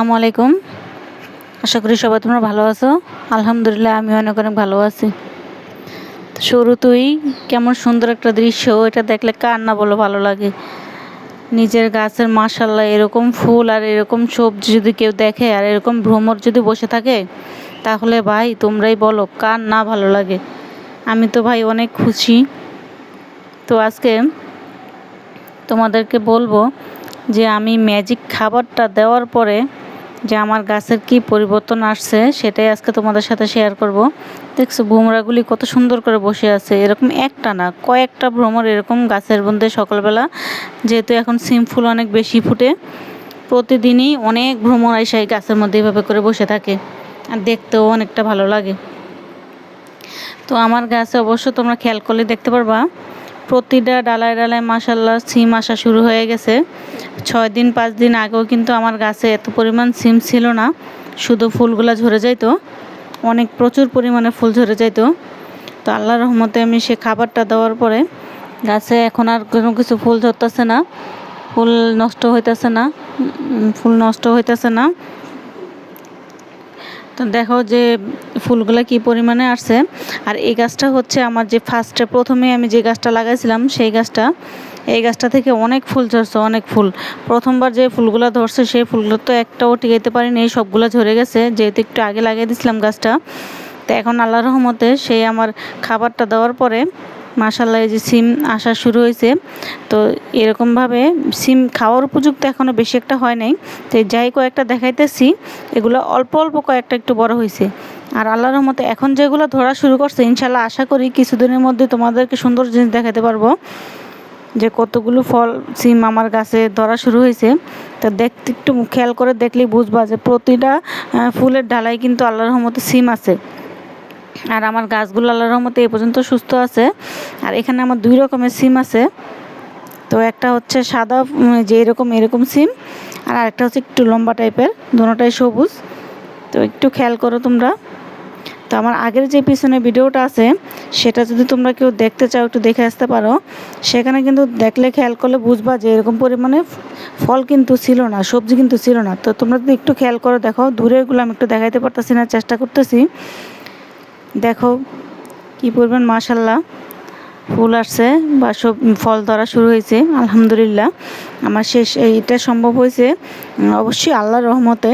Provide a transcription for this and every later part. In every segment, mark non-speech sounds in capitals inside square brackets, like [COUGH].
আসসালামু আলাইকুম। আশা করি সবাই তোমরা ভালো আছো। আলহামদুলিল্লাহ আমি অনেক অনেক ভালো আছি। শুরুতেই কেমন সুন্দর একটা দৃশ্য, এটা দেখলে কার না বলো ভালো লাগে। নিজের গাছের মাশাল্লাহ এরকম ফুল আর এরকম সবজি যদি কেউ দেখে আর এরকম ভ্রমর যদি বসে থাকে, তাহলে ভাই তোমরাই বলো কার না ভালো লাগে। আমি তো ভাই অনেক খুশি। তো আজকে তোমাদেরকে বলব যে আমি ম্যাজিক খাবারটা দেওয়ার পরে যে আমার গাছের কি পরিবর্তন আসছে, সেটাই আজকে তোমাদের সাথে শেয়ার করব। দেখছ ভ্রমরাগুলি কত সুন্দর করে বসে আছে। এরকম একটা না, কয়েকটা ভ্রমর এরকম গাছের মধ্যে সকালবেলা, যেহেতু এখন সিম ফুল অনেক বেশি ফুটে, প্রতিদিনই অনেক ভ্রমর এই গাছের মধ্যে এভাবে করে বসে থাকে। আর দেখতেও অনেকটা ভালো লাগে। তো আমার গাছে অবশ্য তোমরা খেয়াল করলে দেখতে পারবা প্রতিটা ডালায় ডালায় মাসাল্লাহ সিম আসা শুরু হয়ে গেছে। ছয় দিন, পাঁচ দিন আগেও কিন্তু আমার গাছে এত পরিমাণ সিম ছিল না, শুধু ফুলগুলো ঝরে যাইতো, অনেক প্রচুর পরিমাণে ফুল ঝরে যাইতো। তো আল্লাহ রহমতে আমি সে খাবারটা দেওয়ার পরে গাছে এখন আর কোনো কিছু ফুল ধরতেছে না, ফুল নষ্ট হইতেছে না ফুল নষ্ট হইতেছে না। দেখো যে ফুলগুলো কি পরিমাণে আসছে। আর এই গাছটা হচ্ছে আমার যে ফার্স্টে প্রথমে আমি যে গাছটা লাগাইছিলাম, সেই গাছটা। এই গাছটা থেকে অনেক ফুল ঝরছে, অনেক ফুল। প্রথমবার যে ফুলগুলো ধরছে, সেই ফুলগুলো তো একটাও টিকাইতে পারিনি, এই সবগুলো ঝরে গেছে। যেহেতু একটু আগে লাগিয়ে দিয়েছিলাম গাছটা। তো এখন আল্লাহ রহমতে সেই আমার খাবারটা দেওয়ার পরে মাসাল্লাহ যে সিম আসা শুরু হয়েছে। তো এরকমভাবে সিম খাওয়ার উপযুক্ত এখনও বেশি একটা হয় নাই। তো যাই কয়েকটা দেখাইতেছি, এগুলো অল্প অল্প কয়েকটা একটু বড় হয়েছে। আর আল্লাহর রহমতে এখন যেগুলো ধরা শুরু করছে ইনশাল্লাহ আশা করি কিছুদিনের মধ্যে তোমাদেরকে সুন্দর জিনিস দেখাতে পারব। যে কতগুলো ফল সিম আমার গাছে ধরা শুরু হয়েছে। তো দেখতে একটু খেয়াল করে দেখলেই বুঝবা যে প্রতিটা ফুলের ডালাই কিন্তু আল্লাহর রহমতে সিম আছে। আর আমার গাছগুলো আল্লাহর রহমতে এ পর্যন্ত সুস্থ আছে। আর এখানে আমার দুই রকমের সিম আছে। তো একটা হচ্ছে সাদা যে এরকম এরকম সিম, আর আরেকটা হচ্ছে একটু লম্বা টাইপের, দুটোটাই সবুজ। তো একটু খেয়াল করো তোমরা। তো আমার আগের যে পিছনে ভিডিওটা আছে, সেটা যদি তোমরা কেউ দেখতে চাও, একটু দেখে আসতে পারো। সেখানে কিন্তু দেখলে খেয়াল করলে বুঝবা যে এরকম পরিমাণে ফল কিন্তু ছিল না, সবজি কিন্তু ছিল না। তো তোমরা যদি একটু খেয়াল করো, দেখো দূরেরগুলো আমি একটু দেখাইতে পারতেছি না, চেষ্টা করতেছি। দেখো কি পরিমাণ মাশাল্লাহ ফুল আসছে, বা সব ফল ধরা শুরু হয়েছে, আলহামদুলিল্লাহ। আমার শেষ এইটা সম্ভব হয়েছে অবশ্যই আল্লাহর রহমতে।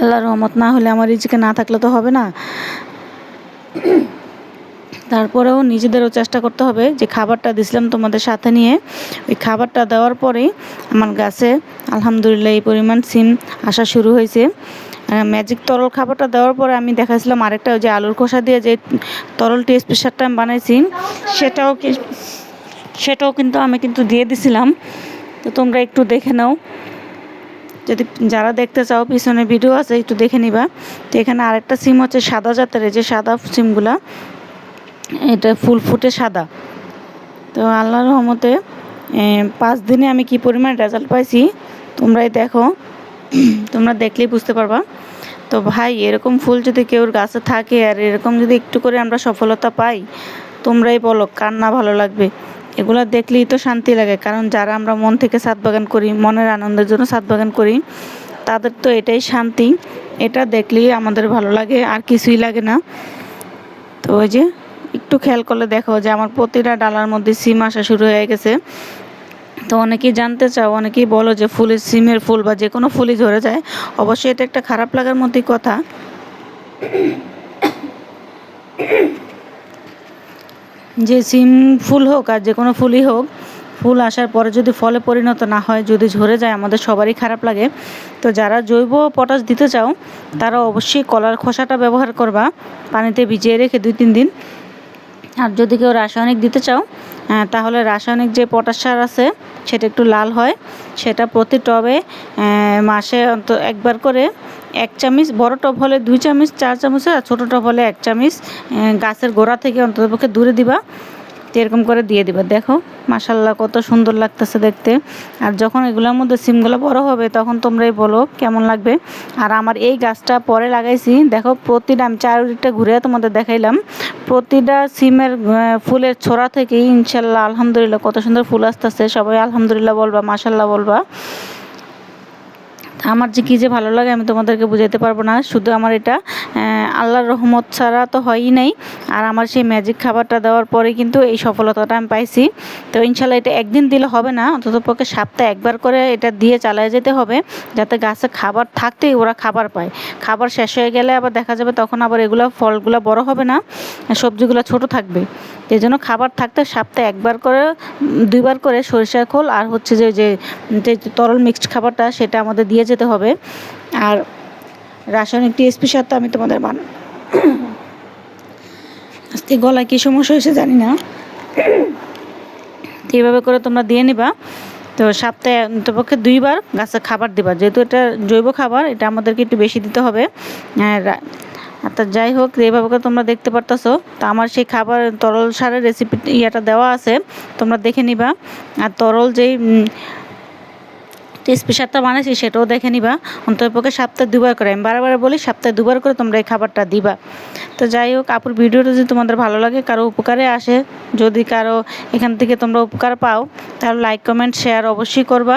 আল্লাহর রহমত না হলে আমার রিজিকে না থাকলে তো হবে না। তারপরেও নিজেদেরও চেষ্টা করতে হবে যে খাবারটা দিছিলাম তোমাদের সাথে নিয়ে। ওই খাবারটা দেওয়ার পরেই আমার গাছে আলহামদুলিল্লাহ এই পরিমাণ সিম আসা শুরু হয়েছে। ম্যাজিক তরল খাবারটা দেওয়ার পরে আমি দেখাইছিলাম আরেকটা, ওই যে আলুর খোসা দিয়ে যে তরলটি স্পেশালটা আমি বানাইছি, সেটাও সেটাও কিন্তু আমি কিন্তু দিয়ে দিছিলাম। তো তোমরা একটু দেখে নাও। যদি যারা দেখতে চাও, পিছনে ভিডিও আছে, একটু দেখে নিবা। তো এখানে আরেকটা সিম হচ্ছে সাদা জাতের যে সাদা সিমগুলা, এটা ফুল ফুটে সাদা। তো আল্লাহর রহমতে পাঁচ দিনে আমি কি পরিমাণ রেজাল্ট পাইছি, তোমরাই দেখো। [CLEARS THROAT] তোমরা দেখলেই বুঝতে পারবা। তো ভাই, এরকম ফুল যদি কেউর গাছে থাকে আর এরকম যদি একটু করে আমরা সফলতা পাই, তোমরাই বলো কার না ভালো লাগবে। এগুলো দেখলেই তো শান্তি লাগে, কারণ যারা আমরা মন থেকে সাত বাগান করি, মনের আনন্দের জন্য ছাদ বাগান করি, তাদের তো এটাই শান্তি। এটা দেখলেই আমাদের ভালো লাগে, আর কিছুই লাগে না। তো ওই যে একটু খেয়াল করলে দেখো যে আমার প্রতিটা ডালার মধ্যে সিম আসা শুরু হয়ে গেছে। তো অনেকেই জানতে চাও, অনেকেই বলো যে ফুলের সিমের ফুল বা যে কোনো ফুলই ধরে যায়, অবশ্যই এটা একটা খারাপ লাগার মতোই কথা। যে সিম ফুল হোক আর যে কোনো ফুলই হোক, ফুল আসার পরে যদি ফলে পরিণত না হয়, যদি ঝরে যায়, আমাদের সবারই খারাপ লাগে। তো যারা জৈব পটাশ দিতে চাও, তারা অবশ্যই কলার খোসাটা ব্যবহার করবা, পানিতে ভিজিয়ে রেখে দুই তিন দিন। আর যদি কেউ রাসায়নিক দিতে চাও তাহলে রাসায়নিক যে পটাশ সার আছে, সেটা একটু লাল হয়। সেটা প্রতি টবে মাসে অন্ত, একবার করে এক চামচ, বড় টব হলে দুই চামচ, চার চামচ আর ছোটো টব হলে এক চামচ গাছের গোড়া থেকে অন্ততপক্ষে দূরে দিবা। এরকম করে দিয়ে দিবা। দেখো মাসাল্লাহ কত সুন্দর লাগতেছে দেখতে। আর যখন এগুলোর মধ্যে সিমগুলো বড় হবে, তখন তোমরাই বলো কেমন লাগবে। আর আমার এই গাছটা পরে লাগাইছি। দেখো, প্রতিটা আমি চারিদিকটা ঘুরে তোমাদের দেখাইলাম। প্রতিটা সিমের ফুলের ছোড়া থেকেই ইনশাল্লাহ আলহামদুলিল্লাহ কত সুন্দর ফুল আসতেছে। সবাই আলহামদুলিল্লাহ বলবা মাসাল্লাহ বলবা। আমার যে কী যে ভালো লাগে আমি তোমাদেরকে বুঝাতে পারব না। শুধু আমার এটা আল্লাহর রহমত ছাড়া তো হয়ই নাই। আর আমার সেই ম্যাজিক খাবারটা দেওয়ার পরে কিন্তু এই সফলতাটা আমি পাইছি। তো ইনশাল্লাহ এটা একদিন দিলে হবে না, অন্তত পক্ষে সপ্তাহে একবার করে এটা দিয়ে চালায় যেতে হবে, যাতে গাছে খাবার থাকতেই ওরা খাবার পায়। খাবার শেষ হয়ে গেলে আবার দেখা যাবে তখন আবার এগুলো ফলগুলো বড় হবে না সবজিগুলো ছোট থাকবে। এই জন্য খাবার থাকতে সপ্তাহে একবার করে, দুইবার করে সরিষার খোল, আর হচ্ছে যে যে যে তরল মিক্সড খাবারটা সেটা আমাদের দিয়ে যেতে হবে। আর রাসায়নিক টিএসপি সার তো আমি তোমাদের বান আজকে গলায় কী সমস্যা হয়েছে জানি না। তো এইভাবে করে তোমরা দিয়ে নিবা। তো সপ্তাহে অন্তপক্ষে দুইবার গাছে খাবার দিবা। যেহেতু এটা জৈব খাবার, এটা আমাদেরকে একটু বেশি দিতে হবে। আর আর তা যাই হোক এইভাবে করে তোমরা দেখতে পারতাছো। তো আমার সেই খাবার, তরল সারের রেসিপি ইয়েটা দেওয়া আছে। তোমরা দেখে নিবা। আর তরল যেই সারটা বানাইছি সেটাও দেখে নিবা। অন্ততপক্ষে সপ্তাহে দুবার করে। আমি বারবার বলি, সপ্তাহে দুবার করে তোমরা এই খাবারটা দিবা। তো যাই হোক, আপুর ভিডিওটা যদি তোমাদের ভালো লাগে, কারও উপকারে আসে, যদি কারও এখান থেকে তোমরা উপকার পাও, তাহলে লাইক কমেন্ট শেয়ার অবশ্যই করবা।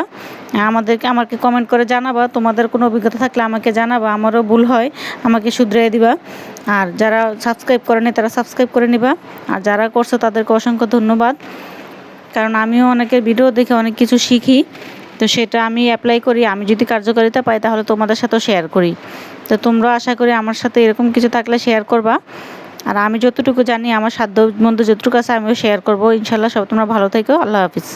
আমাদেরকে, আমাকে কমেন্ট করে জানাবা, তোমাদের কোনো অভিজ্ঞতা থাকলে আমাকে জানাবা, আমারও ভুল হয়, আমাকে শুধরে দিবা। আর যারা সাবস্ক্রাইব করেনি, তারা সাবস্ক্রাইব করে নিবা। আর যারা করছ, তাদেরকে অসংখ্য ধন্যবাদ। কারণ আমিও অনেকের ভিডিও দেখে অনেক কিছু শিখি। তো সেটা আমি অ্যাপ্লাই করি, আমি যদি কার্যকারিতা পাই তাহলে তোমাদের সাথেও শেয়ার করি। তো তোমরাও আশা করি আমার সাথে এরকম কিছু থাকলে শেয়ার করবা। আর আমি যতটুকু জানি, আমার সাধ্য মধ্যে যতটুকু আছে আমিও শেয়ার করব। ইনশাল্লাহ সব তোমরা ভালো থেকো। আল্লাহ হাফিজ।